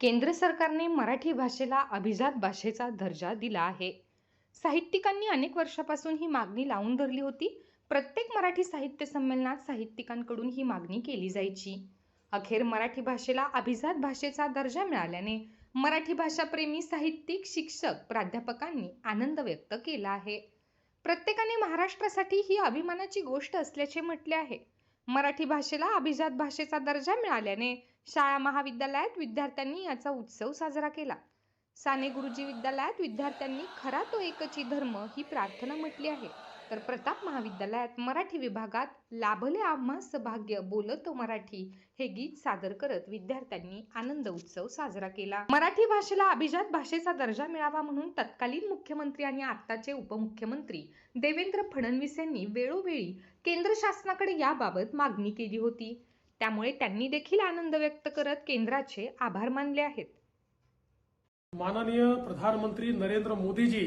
केंद्र सरकारने मराठी भाषेला अभिजात भाषेचा दर्जा दिला आहे. साहित्यिकांनी अनेक वर्षापासून ही मागणी लावून धरली होती. प्रत्येक मराठी साहित्य संमेलनात साहित्यिकांकडून ही मागणी केली जायची. अखेर मराठी भाषेला अभिजात भाषेचा दर्जा मिळाल्याने मराठी भाषाप्रेमी साहित्यिक शिक्षक प्राध्यापकांनी आनंद व्यक्त केला आहे. प्रत्येकाने महाराष्ट्रासाठी ही अभिमानाची गोष्ट असल्याचे म्हटले आहे. मराठी भाषेला अभिजात भाषेचा दर्जा मिळाल्याने शाळा महाविद्यालयात विद्यार्थ्यांनी याचा उत्सव साजरा केला. साने गुरुजी विद्यालयात विद्यार्थ्यांनी खरा तो एकची धर्म ही प्रार्थना म्हटली आहे. तर प्रताप महाविद्यालयात मराठी विभागात लाभले आम्हा भाग्य बोलतो मराठी हे गीत सादर करत विद्यार्थ्यांनी आनंद उत्सव साजरा केला. मराठी भाषेला अभिजात भाषेचा दर्जा मिळावा म्हणून तत्कालीन मुख्यमंत्री आणि आत्ताचे उपमुख्यमंत्री देवेंद्र फडणवीस यांनी वेळोवेळी केंद्र शासनाकडे याबाबत मागणी केली होती. त्यामुळे त्यांनी देखील आनंद व्यक्त करत केंद्राचे आभार मानले आहेत. माननीय प्रधानमंत्री नरेंद्र मोदीजी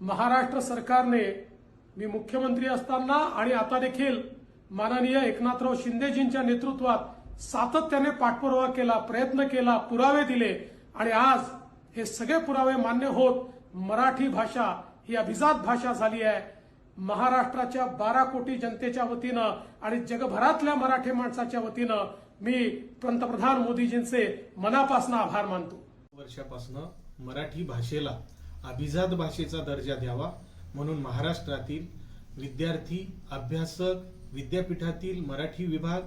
महाराष्ट्र सरकारने मी मुख्यमंत्री असताना आणि आता देखील माननीय एकनाथराव शिंदेजींच्या नेतृत्वात सातत्याने पाठपुरावा केला प्रयत्न केला पुरावे दिले आणि आज हे सगळे पुरावे मान्य होत मराठी भाषा ही अभिजात भाषा झाली आहे. महाराष्ट्राच्या बारा कोटी जनतेच्या वतीनं आणि जगभरातल्या मराठी माणसाच्या वतीनं मी पंतप्रधान मोदीजींचे मनापासून आभार मानतो. वर्षापासून मराठी भाषेला अभिजात भाषेचा दर्जा द्यावा म्हणून महाराष्ट्रातील विद्यार्थी अभ्यासक विद्यापीठातील मराठी विभाग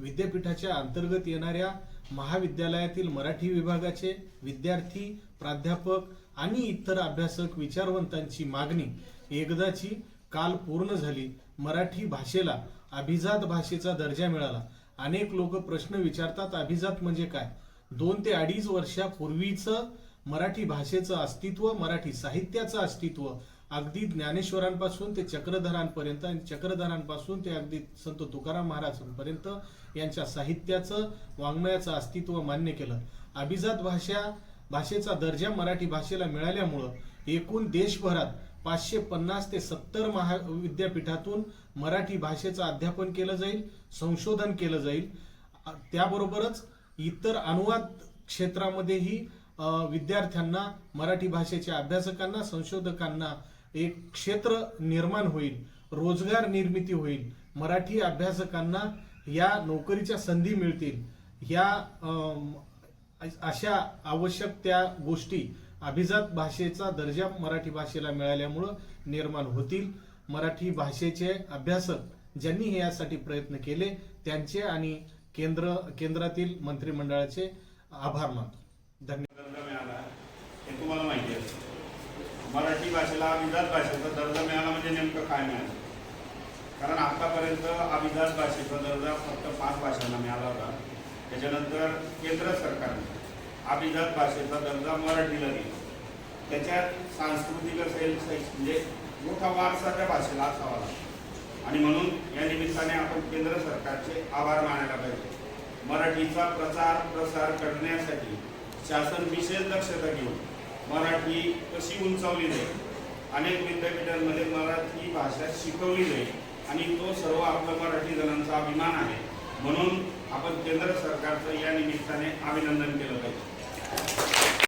विद्यापीठाच्या अंतर्गत येणाऱ्या महाविद्यालयातील मराठी विभागाचे विद्यार्थी प्राध्यापक आणि इतर अभ्यासक विचारवंतांची मागणी एकदाची काल पूर्ण झाली. मराठी भाषेला अभिजात भाषेचा दर्जा मिळाला. अनेक लोक प्रश्न विचारतात अभिजात म्हणजे काय? दोन ते अडीच वर्षापूर्वीचं मराठी भाषेचं अस्तित्व मराठी साहित्याचं अस्तित्व अगदी ज्ञानेश्वरांपासून ते चक्रधरांपर्यंत आणि चक्रधरांपासून ते अगदी संत तुकाराम महाराजांपर्यंत यांच्या साहित्याचं वाङ्मयाचं अस्तित्व मान्य केलं. अभिजात भाषा भाषेचा दर्जा मराठी भाषेला मिळाल्यामुळं एकूण देशभरात पाचशे पन्नास ते सत्तर महाविद्यापीठातून मराठी भाषेचं अध्यापन केलं जाईल संशोधन केलं जाईल. त्याबरोबरच इतर अनुवाद क्षेत्रामध्येही विद्यार्थ्यांना मराठी भाषेच्या अभ्यासकांना संशोधकांना एक क्षेत्र निर्माण होईल रोजगार निर्मिती होईल. मराठी अभ्यासकांना या नोकरीच्या संधी मिळतील. या अशा आवश्यक त्या गोष्टी अभिजात भाषेचा दर्जा मराठी भाषेला मिळाल्यामुळं निर्माण होतील. मराठी भाषेचे अभ्यासक ज्यांनी हे यासाठी प्रयत्न केले त्यांचे आणि केंद्र केंद्रातील मंत्रिमंडळाचे आभार मानतो धन्यवाद दर्जा मिळाला हे तुम्हाला माहिती आहे मराठी भाषेला अभिजात भाषेचा दर्जा मिळाला म्हणजे नेमकं काय मिळालं? कारण आतापर्यंत अभिजात भाषेचा दर्जा फक्त पाच भाषांना मिळाला होता. त्याच्यानंतर केंद्र सरकारने अभिजात भाषेचा दर्जा मराठीला दिला. त्याच्यात सांस्कृतिक असेल म्हणजे मोठा वारसा त्या भाषेला असावा लागतो. आणि म्हणून या निमित्ताने आपण केंद्र सरकारचे आभार मानायला पाहिजे. मराठीचा प्रचार प्रसार करण्यासाठी शासन विशेष दक्षता घेऊन मराठी कशी उंचावली जाईल? अनेक विद्यापीठांमध्ये मराठी भाषा शिकवली जाईल आणि तो सर्व आपला मराठी जणांचा अभिमान आहे. म्हणून आपण केंद्र सरकारचं या निमित्ताने अभिनंदन केलं पाहिजे.